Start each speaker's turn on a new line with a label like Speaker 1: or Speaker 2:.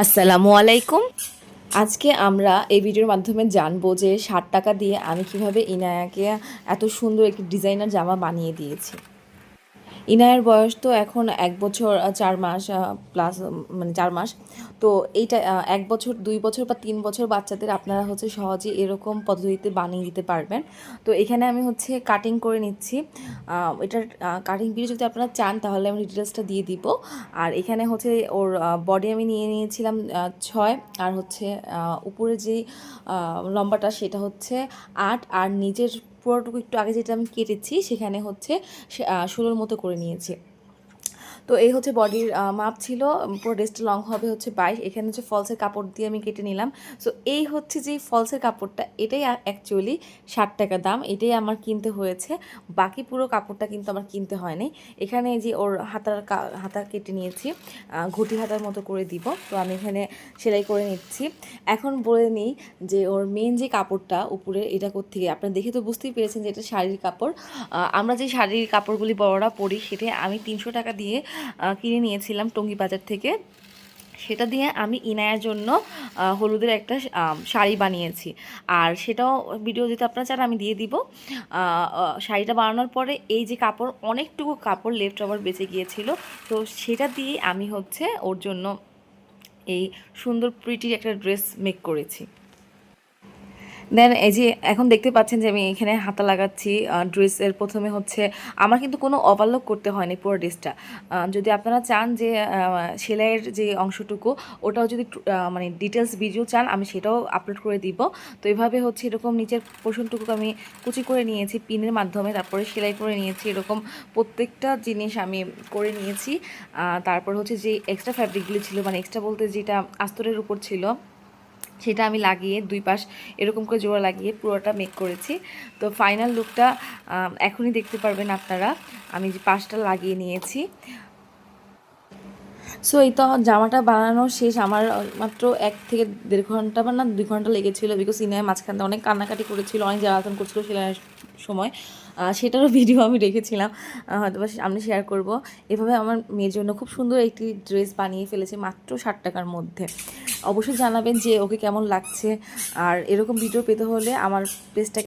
Speaker 1: আসসালামু আলাইকুম। আজকে আমরা এই ভিডিওর মাধ্যমে জানব যে ষাট টাকা দিয়ে আমি কীভাবে ইনায়াকে এত সুন্দর একটি ডিজাইনার জামা বানিয়ে দিয়েছি। ইনায়ের বয়স তো এখন এক বছর চার মাস প্লাস মানে চার মাস। তো এইটা এক বছর, দুই বছর বা তিন বছর বাচ্চাদের আপনারা হচ্ছে সহজে এরকম পদ্ধতিতে বানিয়ে দিতে পারবেন। তো এখানে আমি হচ্ছে কাটিং করে নিচ্ছি। এটার কাটিং ভিডিও যদি আপনারা চান তাহলে আমি ডিটেলসটা দিয়ে দিব। আর এখানে হচ্ছে ওর বডি আমি নিয়ে নিয়েছিলাম ছয়। আর হচ্ছে উপরে যে লম্বাটা সেটা হচ্ছে আট। আর নিচের পুরোটুকু একটু আগে যেটা আমি কেটেছি সেখানে হচ্ছে ষোলোর মতো করে নিয়েছি। তো এই হচ্ছে বডির মাপ ছিল পুরো ড্রেসটা লং হবে হচ্ছে বাইশ। এখানে হচ্ছে ফলসের কাপড় দিয়ে আমি কেটে নিলাম। সো এই হচ্ছে যে ফলসের কাপড়টা, এটাই অ্যাকচুয়ালি ষাট টাকা দাম, এটাই আমার কিনতে হয়েছে। বাকি পুরো কাপড়টা কিন্তু আমার কিনতে হয়নি। এখানে যে ওর হাতার হাতা কেটে নিয়েছি ঘটি হাতার মতো করে দিব। তো আমি এখানে সেলাই করে নিচ্ছি। এখন বলে নিই যে ওর মেন যে কাপড়টা উপরে, এটা কোথেকে আপনারা দেখে তো বুঝতেই পেরেছেন যে এটা শাড়ির কাপড়। আমরা যে শাড়ির কাপড়গুলি বড়রা পরি সেটা আমি তিনশো টাকা দিয়ে কিনে নিয়েছিলাম টঙ্গি বাজার থেকে। সেটা দিয়ে আমি ইনায়ার জন্য হলুদের একটা শাড়ি বানিয়েছি। আর সেটাও ভিডিও যদি আপনারা চান আমি দিয়ে দিব। শাড়িটা বানানোর পরে এই যে কাপড়, অনেকটুকু কাপড় লেফট ওভার বেঁচে গিয়েছিল। তো সেটা দিয়ে আমি হচ্ছে ওর জন্য এই সুন্দর প্রিটির একটা ড্রেস মেক করেছি। দেন এই যে এখন দেখতে পাচ্ছেন যে আমি এখানে হাতা লাগাচ্ছি ড্রেসের প্রথমে হচ্ছে আমার কিন্তু কোনো ওভারলক করতে হয়নি পুরো ড্রেসটা যদি আপনারা চান যে সেলাইয়ের যে অংশটুকু, ওটাও যদি মানে ডিটেলস ভিডিও চান, আমি সেটাও আপলোড করে দিব। তো এভাবে হচ্ছে এরকম নিচের পোর্শনটুকু আমি কুচি করে নিয়েছি পিনের মাধ্যমে, তারপরে সেলাই করে নিয়েছি, এরকম প্রত্যেকটা জিনিস আমি করে নিয়েছি। তারপর হচ্ছে যে এক্সট্রা ফ্যাব্রিকগুলি ছিল মানে এক্সট্রা বলতে যেটা আস্তরের উপর ছিল সেটা আমি লাগিয়ে দুই পাশ এরকম করে জোড়া লাগিয়ে পুরোটা মেক করেছি। তো ফাইনাল লুকটা এখনই দেখতে পারবেন আপনারা। আমি যে পাশটা লাগিয়ে নিয়েছি সো এই তো জামাটা বানানো শেষ। আমার মাত্র এক থেকে দেড় ঘণ্টা বা না, দুই ঘণ্টা লেগেছিল বিকজ সিনেমায় মাঝখানটা অনেক কান্নাকাটি করেছিল, অনেক জ্বালাতন করছিল সেলাইয়ের সময়। সেটারও ভিডিও আমি রেখেছিলাম। হয়তো বা আমি শেয়ার করব। এভাবে আমার মেয়ের জন্য খুব সুন্দর একটি ড্রেস বানিয়ে ফেলেছে মাত্র ষাট টাকার মধ্যে। অবশ্যই জানাবেন যে ওকে কেমন লাগছে। আর এরকম ভিডিও পেতে হলে আমার পেজটা